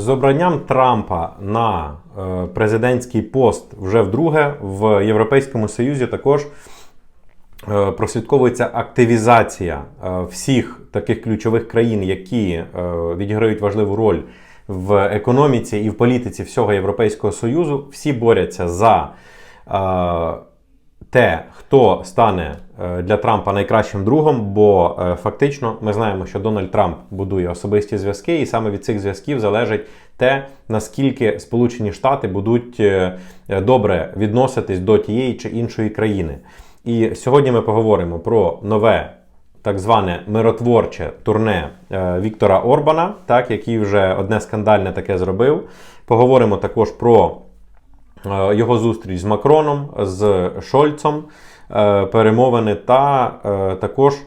З обранням Трампа на е, президентський пост вже вдруге в Європейському Союзі також е, прослідковується активізація е, всіх таких ключових країн, які відіграють важливу роль в економіці і в політиці всього Європейського Союзу. Всі борються за те, хто стане е, для Трампа найкращим другом, бо е, фактично ми знаємо, що Дональд Трамп будує особисті зв'язки, і саме від цих зв'язків залежить те, наскільки Сполучені Штати будуть е, добре відноситись до тієї чи іншої країни. І сьогодні ми поговоримо про нове. Так зване миротворче турне Віктора Орбана, так, який вже одне скандальне таке зробив. Поговоримо також про його зустріч з Макроном, з Шольцом, е, перемовини та е, також е,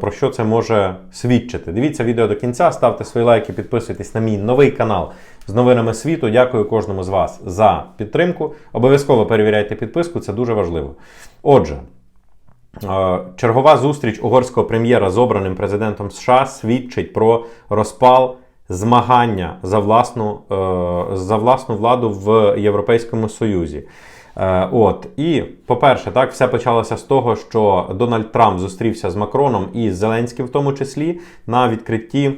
про що це може свідчити. Дивіться відео до кінця, ставте свої лайки, підписуйтесь на мій новий канал з новинами світу. Дякую кожному з вас за підтримку. Обов'язково перевіряйте підписку, це дуже важливо. Отже. Е, Чергова зустріч угорського прем'єра з обраним президентом США свідчить про розпал змагання за власну, е, за власну владу в Європейському Союзі. Е, От і по-перше, так все почалося з того, що Дональд Трамп зустрівся з Макроном і з Зеленським, в тому числі, на відкритті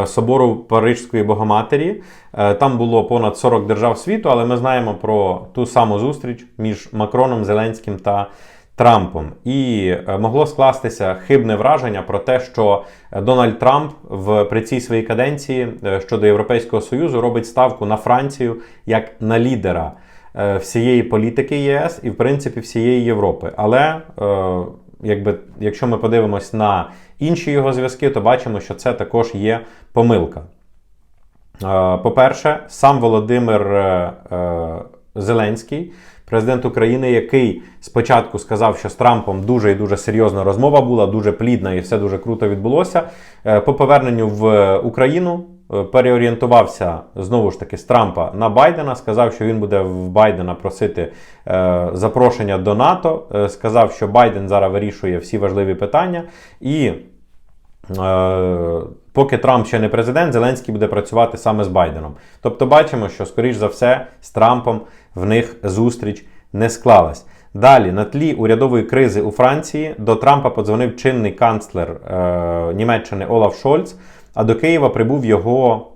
е, собору Парижської Богоматері. Там було понад 40 держав світу, але ми знаємо про ту саму зустріч між Макроном, Зеленським та Трампом. І е, могло скластися хибне враження про те, що Дональд Трамп в при цій своїй каденції е, щодо Європейського Союзу робить ставку на Францію як на лідера е, всієї політики ЄС і, в принципі, всієї Європи. Але якби, якщо ми подивимось на інші його зв'язки, то бачимо, що це також є помилка. По-перше, сам Володимир Зеленський, президент України, який спочатку сказав, що з Трампом дуже і дуже серйозна розмова була, дуже плідна і все дуже круто відбулося. е, По поверненню в Україну е, переорієнтувався знову ж таки з Трампа на Байдена. Сказав, що він буде в Байдена просити е, запрошення до НАТО. Сказав, що Байден зараз вирішує всі важливі питання і. Поки Трамп ще не президент, Зеленський буде працювати саме з Байденом. Тобто бачимо, що, скоріш за все, з Трампом в них зустріч не склалась. Далі, на тлі урядової кризи у Франції, до Трампа подзвонив чинний канцлер е, Німеччини Олаф Шольц, а до Києва прибув його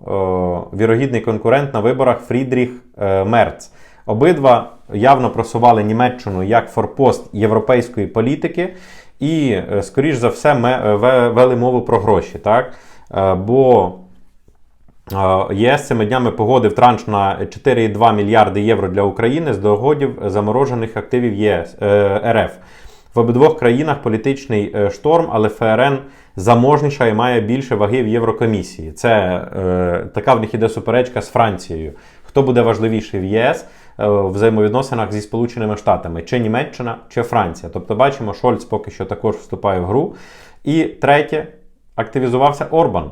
е, вірогідний конкурент на виборах Фрідріх е, Мерц. Обидва явно просували Німеччину як форпост європейської політики, і, е, скоріш за все, ме- е, вели мову про гроші. Так? Е, Бо ЄС цими днями погодив транш на 4,2 мільярди євро для України з доходів заморожених активів ЄС е, РФ. В обидвох країнах політичний е, шторм, але ФРН заможніша і має більше ваги в Єврокомісії. Це е, така в них іде суперечка з Францією. Хто буде важливіший в ЄС е, в взаємовідносинах зі Сполученими Штатами, чи Німеччина, чи Франція. Тобто бачимо, Шольц поки що також вступає в гру. І третє, активізувався Орбан.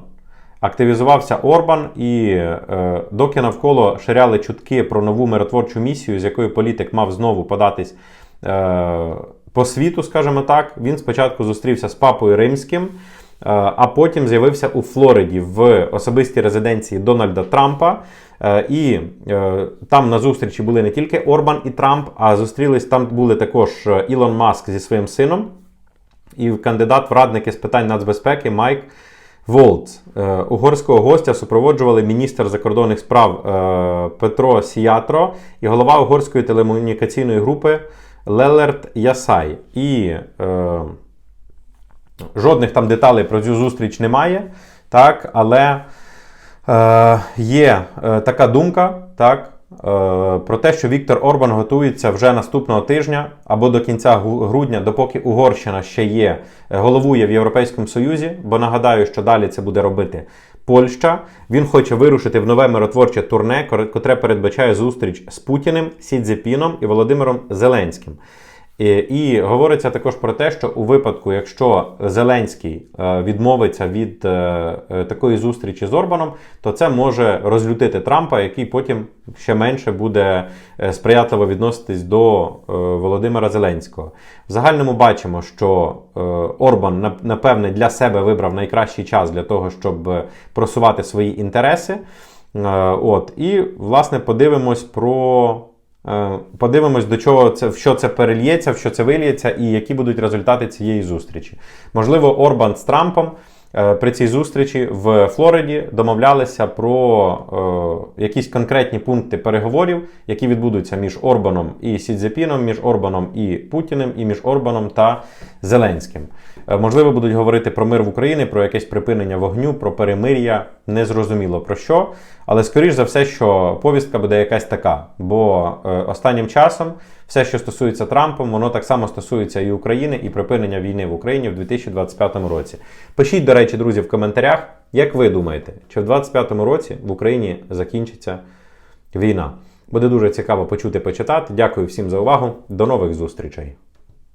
Активізувався Орбан, і е, доки навколо ширяли чутки про нову миротворчу місію, з якою політик мав знову податись е, по світу, скажімо так, він спочатку зустрівся з папою римським, е, а потім з'явився у Флориді в особистій резиденції Дональда Трампа. Е, і е, там на зустрічі були не тільки Орбан і Трамп, а зустрілись там були також е, Ілон Маск зі своїм сином і кандидат в радники з питань нацбезпеки Майк Волц. Е, Угорського гостя супроводжували міністр закордонних справ е, Петро Сіятро і голова угорської телекомунікаційної групи Лелерт Ясай. І е, жодних там деталей про цю зустріч немає, так, але е, є е, така думка, так, про те, що Віктор Орбан готується вже наступного тижня або до кінця грудня, допоки Угорщина ще є, е, головує в Європейському Союзі, бо нагадаю, що далі це буде робити Польща. Він хоче вирушити в нове миротворче турне, котре передбачає зустріч з Путіним, Сідзепіном і Володимиром Зеленським. І, говориться також про те, що у випадку, якщо Зеленський е, відмовиться від е, е, такої зустрічі з Орбаном, то це може розлютити Трампа, який потім ще менше буде сприятливо відноситись до Володимира Зеленського. В загальному бачимо, що Орбан напевне для себе вибрав найкращий час для того, щоб просувати свої інтереси. От, і, власне, подивимось про. Е, Подивимось, до чого це, в що це перельється, в що це вильється, і які будуть результати цієї зустрічі. Можливо, Орбан з Трампом при цій зустрічі в Флориді домовлялися про е, якісь конкретні пункти переговорів, які відбудуться між Орбаном і Сідзепіном, між Орбаном і Путіним, і між Орбаном та Зеленським. Е, Можливо, будуть говорити про мир в Україні, про якесь припинення вогню, про перемир'я. Незрозуміло про що. Але скоріш за все, що повістка буде якась така. Бо е, останнім часом все, що стосується Трампа, воно так само стосується і України, і припинення війни в Україні в 2025 році. Пишіть, до речі, друзі, в коментарях, як ви думаєте, чи в 2025 році в Україні закінчиться війна? Буде дуже цікаво почути, почитати. Дякую всім за увагу. До нових зустрічей!